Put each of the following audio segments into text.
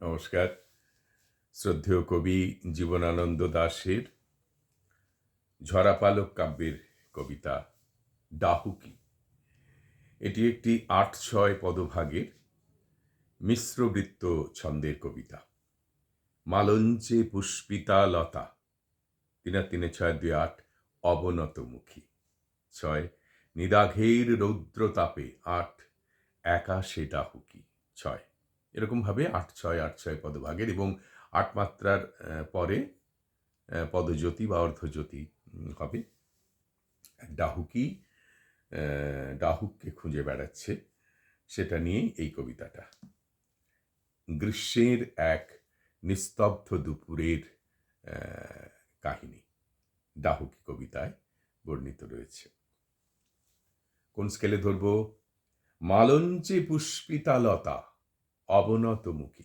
নমস্কার। শ্রদ্ধেয় কবি জীবনানন্দ দাশের ঝরাপালক কাব্যের কবিতা ডাহুকি এটি একটি আট ছয় পদভাগের মিশ্রবৃত্ত ছন্দের কবিতা। মালঞ্চে পুষ্পিতা লতা, তিনা তিনে ছয় দুই আট অবনতমুখী ছয় নিদাঘের রৌদ্রতাপে, আট একা সে ডাহুকি ছয় এরকমভাবে আট ছয় আট ছয় পদভাগের এবং আট মাত্রার পরে পদজ্যোতি বা অর্ধজ্যোতি হবে। ডাহুকি ডাহুককে খুঁজে বেড়াচ্ছে, সেটা নিয়ে এই কবিতাটা। গ্রীষ্মের এক নিস্তব্ধ দুপুরের কাহিনী। ডাহুকি কবিতায় বর্ণিত রয়েছে। কোন স্কেলে ধরবো? মালঞ্চে পুষ্পিতা লতা। অবনতমুখী।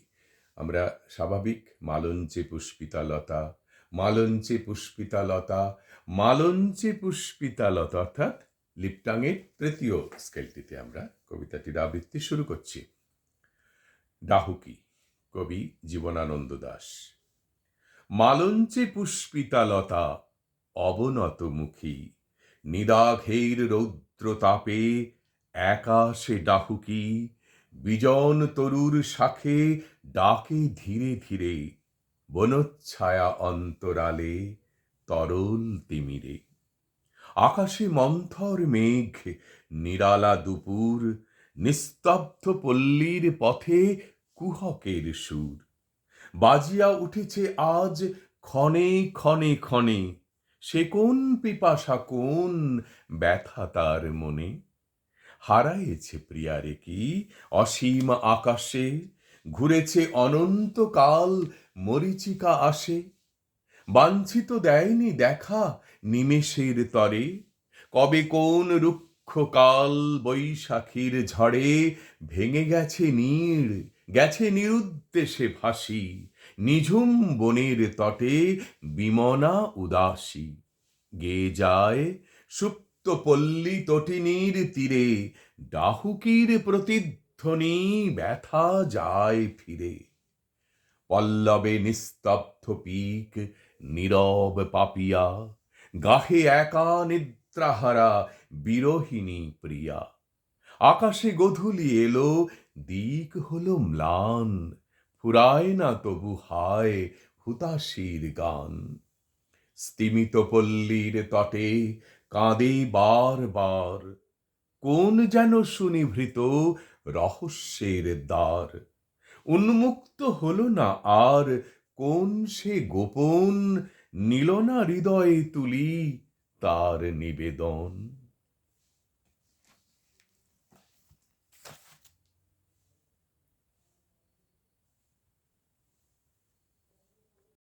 আমরা স্বাভাবিক, মালঞ্চে পুষ্পিতা লতা মালঞ্চে পুষ্পিতা লতা মালঞ্চে পুষ্পিতা লতা অর্থাৎ লিপটাংয়ের তৃতীয় স্কেলটিতে আমরা কবিতাটির আবৃত্তি শুরু করছি। ডাহুকি, কবি জীবনানন্দ দাস। মালঞ্চে পুষ্পিতা লতা অবনতমুখী। নিদাঘের রৌদ্রতাপে একা সে ডাহুকি বিজন তরুর শাখে ডাকে ধীরে ধীরে, বনচ্ছায়া অন্তরালে, তরল তিমিরে। আকাশে মন্থর মেঘ, নিরালা দুপুর, নিস্তব্ধ পল্লীর পথে কুহকের সুর। বাজিয়া উঠেছে আজ ক্ষণে ক্ষণে ক্ষণে, সে কোন পিপাসা কোন ব্যথা তার মনে? হারাইছে প্রিয়ারে কি? অসীম আকাশে ঘুরেছে অনন্তকাল মরিচিকা আসে। বাঞ্ছিত দেয়নি দেখা নিমেষের তরে। কবে কোন রুক্ষ কাল বৈশাখীর ঝড়ে ভেঙে গেছে নীড়, গেছে নিরুদ্দেশে ভাসি, নিঝুম বনের তটে বিমনা উদাসী। গে যায় সুপ্ত পল্লী তটিনীর তীরে, ডাহুকির প্রতিধ্বনি ব্যথা যায় ফিরে। পল্লবে নিস্তব্ধ পিক, নীরব পাপিয়া, গাহে একা নিদ্রাহারা বিরহিণী প্রিয়া। আকাশে গধূলি এলো, দিক হলো ম্লান, ফুরায় না তবু হায় হুতাশির গান। স্তিমিত পল্লীর তটে কাঁদে বার বার। কোন যেন সুনিভৃত রহস্যের দ্বার। উন্মুক্ত হল না আর কোন সে গোপন নিল না হৃদয়ে তুলি তার নিবেদন।